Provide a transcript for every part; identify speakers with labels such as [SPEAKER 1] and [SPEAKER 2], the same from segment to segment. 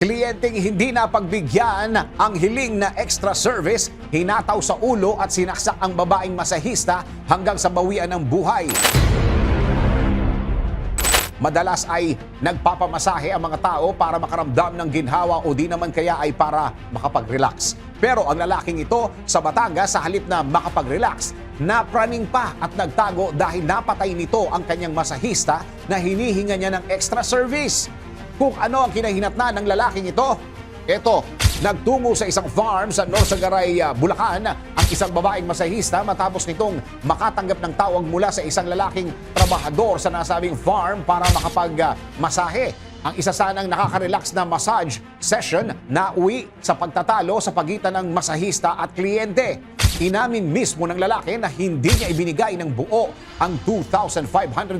[SPEAKER 1] Kliyenteng hindi napagbigyan ang hiling na extra service, hinataw sa ulo at sinaksak ang babaeng masahista hanggang sa bawian ng buhay. Madalas ay nagpapamasahe ang mga tao para makaramdam ng ginhawa o di naman kaya ay para makapag-relax. Pero ang lalaking ito sa Batangas sa halip na makapag-relax, napraning pa at nagtago dahil napatay nito ang kanyang masahista na hinihinga niya ng extra service. Kung ano ang kinahinatnan ng lalaking ito, ito, nagtungo sa isang farm sa Norsagaray, uh, Bulacan ang isang babaeng masahista matapos nitong makatanggap ng tawag mula sa isang lalaking trabahador sa nasabing farm para makapag-masahe. Ang isa sanang nakaka-relax na massage session na uwi sa pagtatalo sa pagitan ng masahista at kliyente. Inamin mismo ng lalaki na hindi niya ibinigay ng buo ang 2,500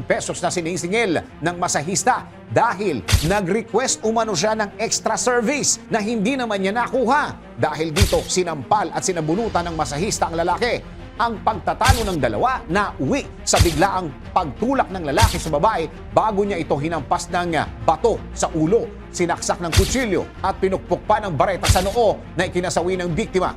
[SPEAKER 1] pesos na sinisingil ng masahista dahil nag-request umano siya ng extra service na hindi naman niya nakuha. Dahil dito sinampal at sinabunutan ng masahista ang lalaki. Ang pagtatalo ng dalawa na uwi sa biglaang pagtulak ng lalaki sa babae bago niya ito hinampas ng bato sa ulo, sinaksak ng kutsilyo at pinukpok pa ng bareta sa noo na ikinasawi ng biktima.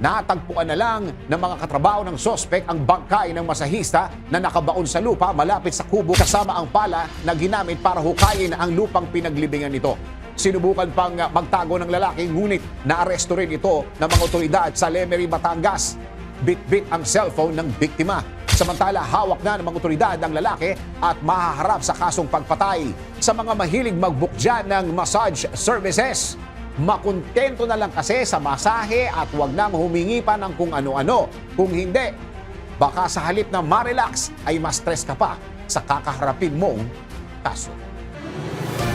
[SPEAKER 1] Natagpuan na lang ng mga katrabaho ng sospek ang bangkay ng masahista na nakabaon sa lupa malapit sa kubo kasama ang pala na ginamit para hukayin ang lupang pinaglibingan nito. Sinubukan pang magtago ng lalaki ngunit naaresto rin ito ng mga otoridad sa Lemery, Batangas. Bit-bit ang cellphone ng biktima. Samantala, hawak na ng mga otoridad ang lalaki at mahaharap sa kasong pagpatay. Sa mga mahilig mag-book ng massage services, makontento na lang kasi sa masahe at wag nang humingi pa ng kung ano-ano. Kung hindi, baka sa halip na ma-relax ay ma-stress ka pa sa kakaharapin mong kaso.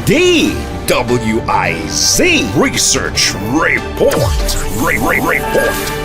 [SPEAKER 2] DWIZ Research Report. Re- Re- Report.